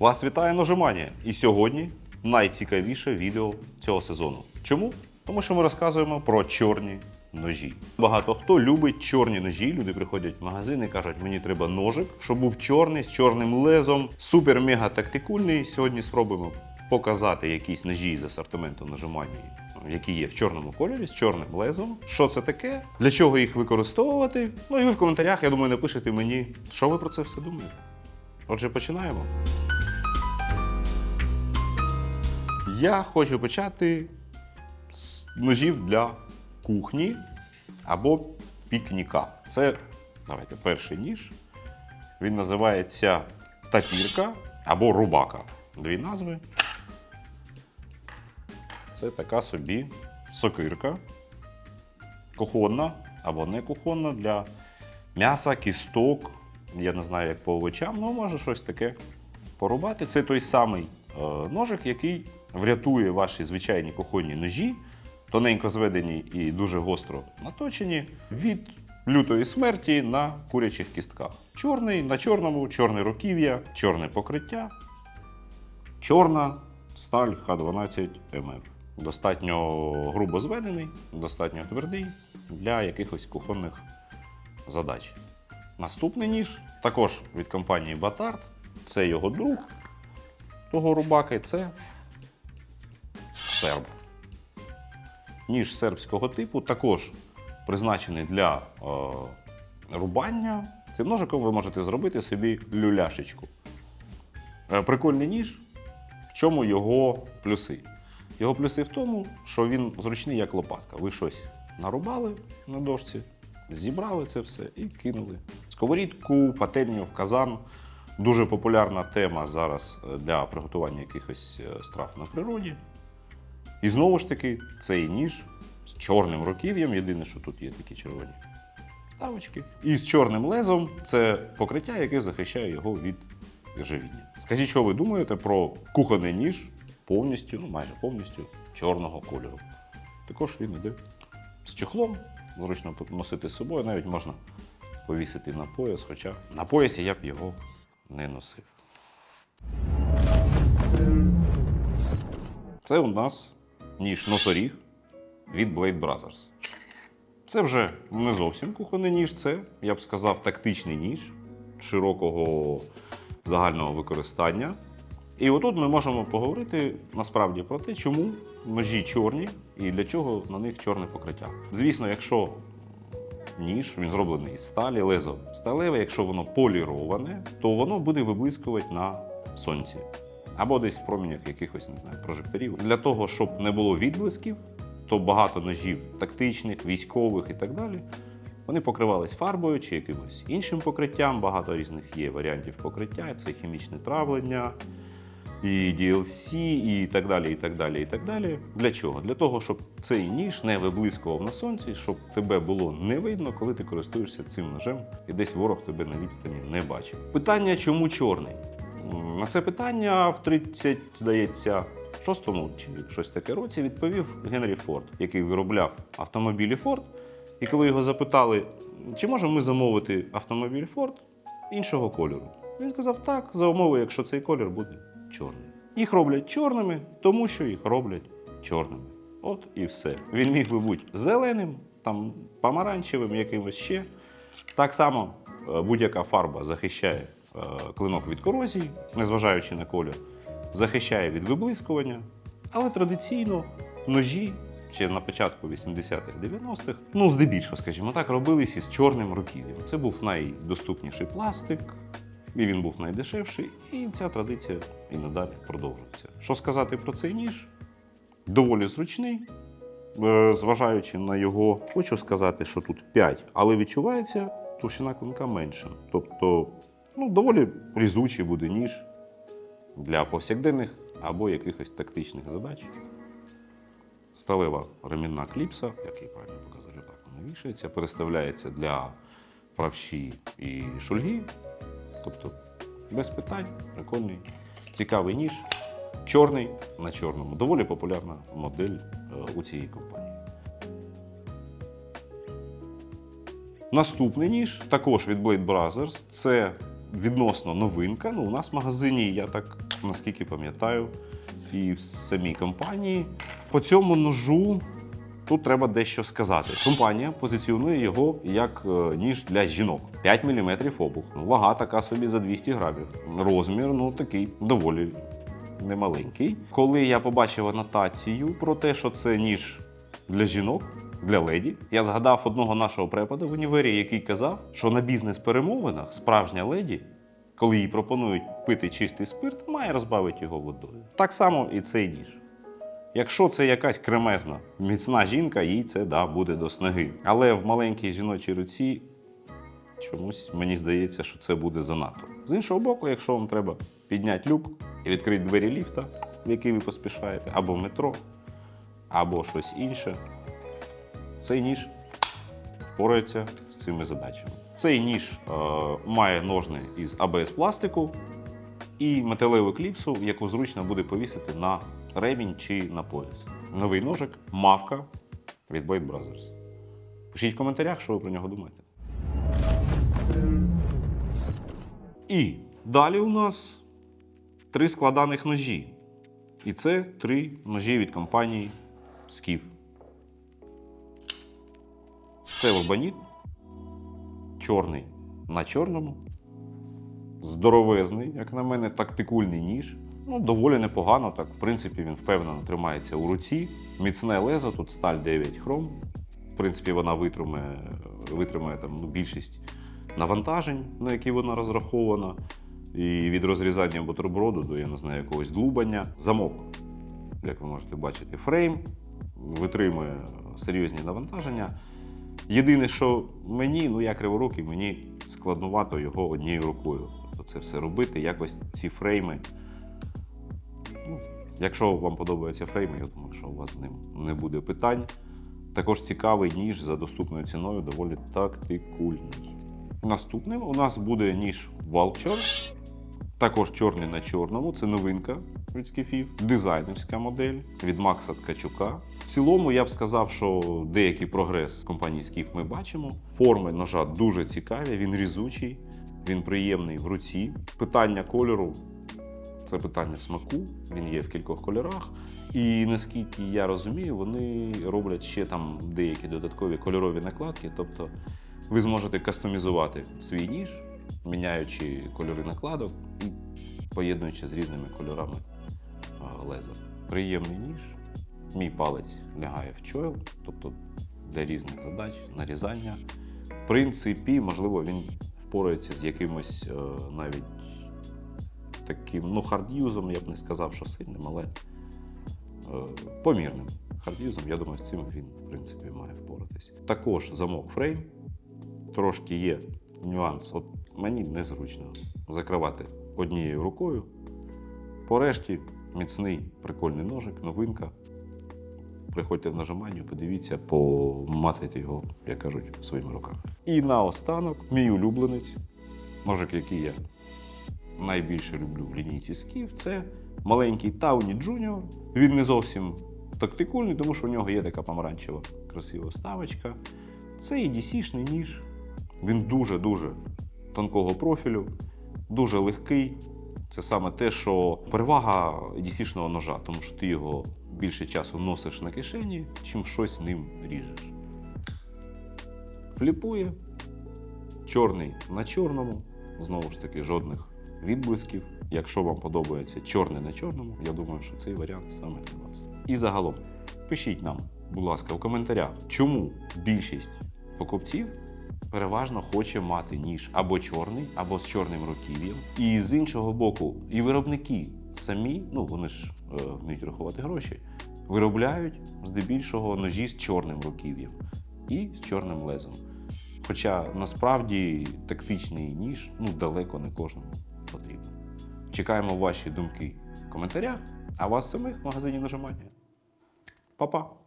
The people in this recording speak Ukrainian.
Вас вітає Ножиманія. І сьогодні найцікавіше відео цього сезону. Чому? Тому що ми розказуємо про чорні ножі. Багато хто любить чорні ножі. Люди приходять в магазин і кажуть, мені треба ножик, щоб був чорний з чорним лезом, супер-мега тактикульний. Сьогодні спробуємо показати якісь ножі з асортименту ножиманії, які є в чорному кольорі з чорним лезом. Що це таке? Для чого їх використовувати? Ну і ви в коментарях, я думаю, напишете мені, що ви про це все думаєте. Отже, починаємо. Я хочу почати з ножів для кухні або пікніка. Це давайте перший ніж. Він називається тапірка або рубака. Дві назви. Це така собі сокирка. Кухонна або не кухонна для м'яса, кісток. Я не знаю, як по овочам, але може щось таке порубати. Це той самий е, ножик, який врятує ваші звичайні кухонні ножі, тоненько зведені і дуже гостро наточені, від лютої смерті на курячих кістках. Чорний на чорному, чорне руків'я, чорне покриття, чорна сталь Х12 МФ. Достатньо грубо зведений, достатньо твердий для якихось кухонних задач. Наступний ніж також від компанії Batard. Це його друг того рубаки, це серб. Ніж сербського типу також призначений для е, рубання. Цим ножиком ви можете зробити собі люляшечку. Е, прикольний ніж. В чому його плюси? Його плюси в тому, що він зручний як лопатка. Ви щось нарубали на дошці, зібрали це все і кинули. Сковорідку, пательню, казан. Дуже популярна тема зараз е, для приготування якихось е, страв на природі. І знову ж таки, цей ніж з чорним руків'ям, єдине, що тут є такі червоні ставочки. І з чорним лезом це покриття, яке захищає його від живіння. Скажіть, що ви думаєте про кухонний ніж повністю, ну майже повністю чорного кольору. Також він іде з чехлом, зручно носити з собою, навіть можна повісити на пояс, хоча на поясі я б його не носив. Це у нас ніж носоріг від Blade Brothers. Це вже не зовсім кухонний ніж, це, я б сказав, тактичний ніж широкого загального використання. І отут ми можемо поговорити насправді про те, чому ножі чорні і для чого на них чорне покриття. Звісно, якщо ніж він зроблений із сталі, лезо сталеве, якщо воно поліроване, то воно буде виблискувати на сонці. Або десь в промінях якихось не знаю, прожекторів. Для того, щоб не було відблисків, то багато ножів тактичних, військових і так далі. Вони покривались фарбою чи якимось іншим покриттям. Багато різних є варіантів покриття. Це хімічне травлення, і DLC, і так далі. і так далі, і так далі. Для чого? Для того, щоб цей ніж не виблискував на сонці, щоб тебе було не видно, коли ти користуєшся цим ножем, і десь ворог тебе на відстані не бачив. Питання, чому чорний? На це питання в 30, здається, шостому чи щось таке році відповів Генрі Форд, який виробляв автомобілі Форд. І коли його запитали, чи можемо ми замовити автомобіль Ford іншого кольору, він сказав так, за умови, якщо цей колір буде чорний. Їх роблять чорними, тому що їх роблять чорними. От і все. Він міг би бути зеленим, там помаранчевим, якимось ще. Так само е, будь-яка фарба захищає клинок від корозії, незважаючи на колір, захищає від виблискування. Але традиційно ножі ще на початку 80-х 90-х, ну здебільшого, скажімо так, робились із чорним руків'ям. Це був найдоступніший пластик, і він був найдешевший, і ця традиція і надалі продовжується. Що сказати про цей ніж? Доволі зручний. Е, Зважаючи на його, хочу сказати, що тут 5, але відчувається товщина клинка менша. Тобто, ну, доволі різучий буде ніж для повсякденних або якихось тактичних задач. Сталева ремінна кліпса, який правильно показати, так вона вішається, переставляється для правші і шульги. Тобто, без питань, прикольний, цікавий ніж. Чорний на чорному. Доволі популярна модель е, у цієї компанії. Наступний ніж, також від Blade Brothers, це відносно новинка. Ну, у нас в магазині, я так наскільки пам'ятаю, і в самій компанії. По цьому ножу тут треба дещо сказати. Компанія позиціонує його як е, ніж для жінок. 5 мм обух. Ну, вага така собі за 200 грамів. Розмір, ну такий доволі немаленький. Коли я побачив анотацію про те, що це ніж для жінок, для леді, я згадав одного нашого препода в універі, який казав, що на бізнес-перемовинах справжня леді, коли їй пропонують пити чистий спирт, має розбавити його водою. Так само і цей ніж. Якщо це якась кремезна, міцна жінка, їй це да, буде до снаги. Але в маленькій жіночій руці чомусь мені здається, що це буде занадто. З іншого боку, якщо вам треба підняти люк і відкрити двері ліфта, в який ви поспішаєте, або метро, або щось інше, цей ніж впорається з цими задачами. Цей ніж е, має ножни із АБС пластику і металеву кліпсу, яку зручно буде повісити на ремінь чи на пояс. Новий ножик мавка від Blade Brothers. Пишіть в коментарях, що ви про нього думаєте. І далі у нас три складаних ножі. І це три ножі від компанії Skif. Це чорний на чорному, здоровезний, як на мене, тактикульний ніж. Ну, доволі непогано, так, в принципі, він впевнено тримається у руці. Міцне лезо, тут сталь 9 хром. В принципі, вона витримає, витримає там, ну, більшість навантажень, на які вона розрахована. І від розрізання бутерброду до, я не знаю, якогось длубання. Замок, як ви можете бачити, фрейм витримує серйозні навантаження. Єдине, що мені, ну я криворукий, мені складнувато його однією рукою. Це все робити, якось ці фрейми. Ну, якщо вам подобаються фрейми, я думаю, що у вас з ним не буде питань. Також цікавий ніж за доступною ціною, доволі тактикульний. Наступним у нас буде ніж Vulture. Також чорний на чорному, це новинка від скіфів, дизайнерська модель від Макса Ткачука. В цілому я б сказав, що деякий прогрес компанії Скіф ми бачимо. Форми ножа дуже цікаві, він різучий, він приємний в руці. Питання кольору це питання смаку. Він є в кількох кольорах. І наскільки я розумію, вони роблять ще там деякі додаткові кольорові накладки. Тобто ви зможете кастомізувати свій ніж, міняючи кольори накладок і поєднуючи з різними кольорами леза. Приємний ніж. Мій палець лягає в чойл, тобто для різних задач, нарізання. В принципі, можливо, він впорається з якимось е, навіть таким, ну, хардюзом, я б не сказав, що сильним, але е, помірним. Хардюзом, я думаю, з цим він, в принципі, має впоратись. Також замок фрейм. Трошки є нюанс. От мені незручно закривати однією рукою. Порешті міцний прикольний ножик, новинка. Приходьте в нажимання, подивіться, помацайте його, як кажуть, своїми руками. І наостанок, мій улюбленець, ножик, який я найбільше люблю в лінійці скіф, це маленький Тауні Джуніор. Він не зовсім тактикульний, тому що у нього є така помаранчева красива вставочка. Це EDC-шний ніж. Він дуже-дуже тонкого профілю, дуже легкий. Це саме те, що перевага EDC-шного ножа, тому що ти його більше часу носиш на кишені, чим щось ним ріжеш. Фліпує, чорний на чорному, знову ж таки, жодних відблисків. Якщо вам подобається чорний на чорному, я думаю, що цей варіант саме для вас. І загалом, пишіть нам, будь ласка, в коментарях, чому більшість покупців переважно хоче мати ніж або чорний, або з чорним руків'ям. І з іншого боку, і виробники самі, ну вони ж е, вміють рахувати гроші, виробляють здебільшого ножі з чорним руків'ям і з чорним лезом. Хоча насправді тактичний ніж ну, далеко не кожному потрібен. Чекаємо ваші думки в коментарях, а вас самих в магазині нажимання. Па-па!